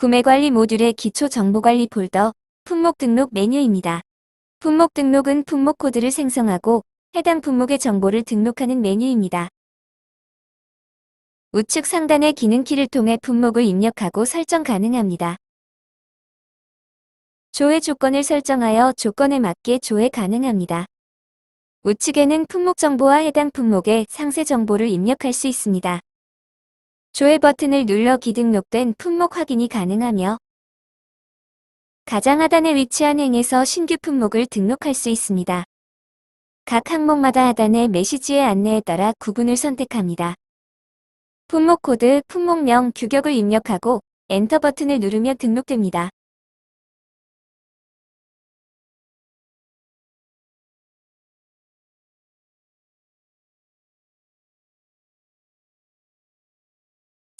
구매관리 모듈의 기초 정보관리 폴더, 품목 등록 메뉴입니다. 품목 등록은 품목 코드를 생성하고 해당 품목의 정보를 등록하는 메뉴입니다. 우측 상단의 기능키를 통해 품목을 입력하고 설정 가능합니다. 조회 조건을 설정하여 조건에 맞게 조회 가능합니다. 우측에는 품목 정보와 해당 품목의 상세 정보를 입력할 수 있습니다. 조회 버튼을 눌러 기등록된 품목 확인이 가능하며 가장 하단에 위치한 행에서 신규 품목을 등록할 수 있습니다. 각 항목마다 하단의 메시지의 안내에 따라 구분을 선택합니다. 품목 코드, 품목명, 규격을 입력하고 엔터 버튼을 누르며 등록됩니다.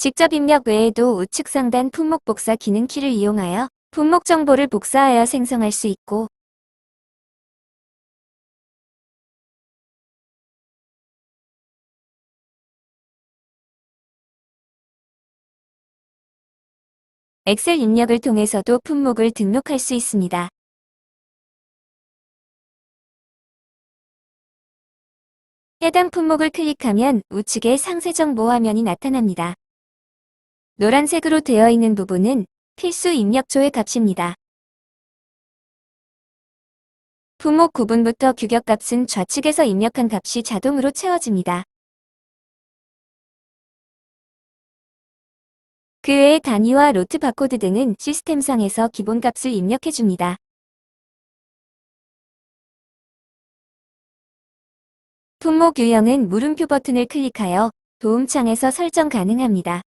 직접 입력 외에도 우측 상단 품목 복사 기능 키를 이용하여 품목 정보를 복사하여 생성할 수 있고 엑셀 입력을 통해서도 품목을 등록할 수 있습니다. 해당 품목을 클릭하면 우측에 상세 정보 화면이 나타납니다. 노란색으로 되어 있는 부분은 필수 입력조의 값입니다. 품목 구분부터 규격값은 좌측에서 입력한 값이 자동으로 채워집니다. 그 외의 단위와 로트 바코드 등은 시스템상에서 기본값을 입력해줍니다. 품목 유형은 물음표 버튼을 클릭하여 도움창에서 설정 가능합니다.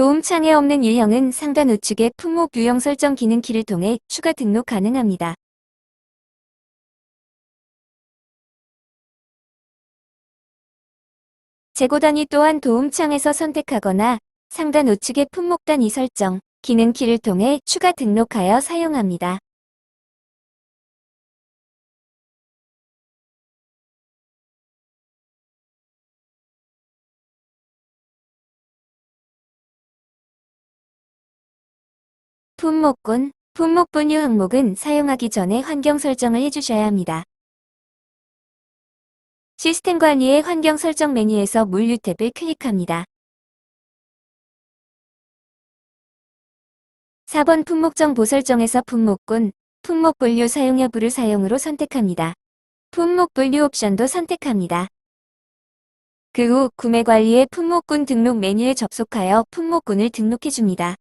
도움창에 없는 유형은 상단 우측의 품목 유형 설정 기능 키를 통해 추가 등록 가능합니다. 재고 단위 또한 도움창에서 선택하거나 상단 우측의 품목 단위 설정, 기능 키를 통해 추가 등록하여 사용합니다. 품목군, 품목 분류 항목은 사용하기 전에 환경 설정을 해주셔야 합니다. 시스템 관리의 환경 설정 메뉴에서 물류 탭을 클릭합니다. 4번 품목 정보 설정에서 품목군, 품목 분류 사용 여부를 사용으로 선택합니다. 품목 분류 옵션도 선택합니다. 그 후 구매 관리의 품목군 등록 메뉴에 접속하여 품목군을 등록해줍니다.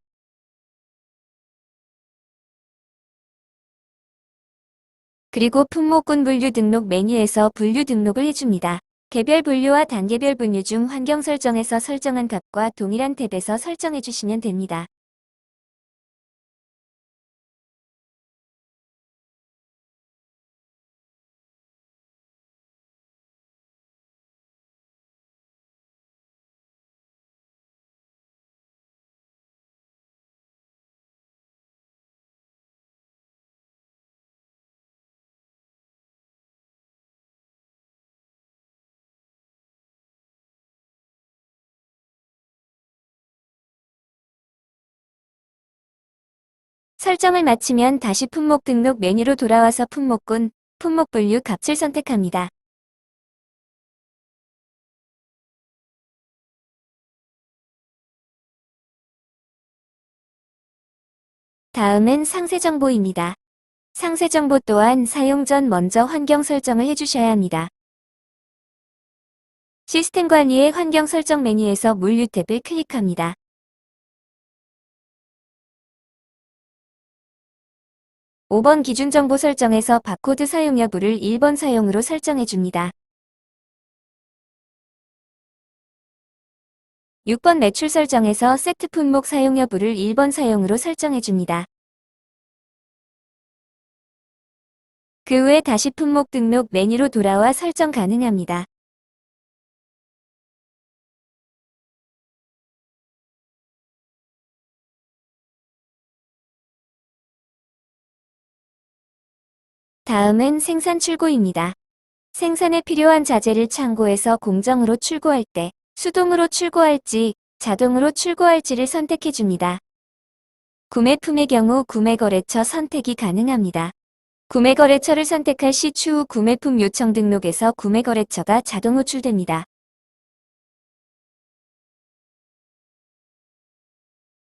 그리고 품목군 분류 등록 메뉴에서 분류 등록을 해줍니다. 개별 분류와 단계별 분류 중 환경 설정에서 설정한 값과 동일한 탭에서 설정해 주시면 됩니다. 설정을 마치면 다시 품목 등록 메뉴로 돌아와서 품목군, 품목 분류 값을 선택합니다. 다음은 상세 정보입니다. 상세 정보 또한 사용 전 먼저 환경 설정을 해주셔야 합니다. 시스템 관리의 환경 설정 메뉴에서 물류 탭을 클릭합니다. 5번 기준 정보 설정에서 바코드 사용 여부를 1번 사용으로 설정해 줍니다. 6번 매출 설정에서 세트 품목 사용 여부를 1번 사용으로 설정해 줍니다. 그 후에 다시 품목 등록 메뉴로 돌아와 설정 가능합니다. 다음은 생산 출고입니다. 생산에 필요한 자재를 창고에서 공정으로 출고할 때 수동으로 출고할지 자동으로 출고할지를 선택해 줍니다. 구매품의 경우 구매거래처 선택이 가능합니다. 구매거래처를 선택할 시 추후 구매품 요청 등록에서 구매거래처가 자동 호출됩니다.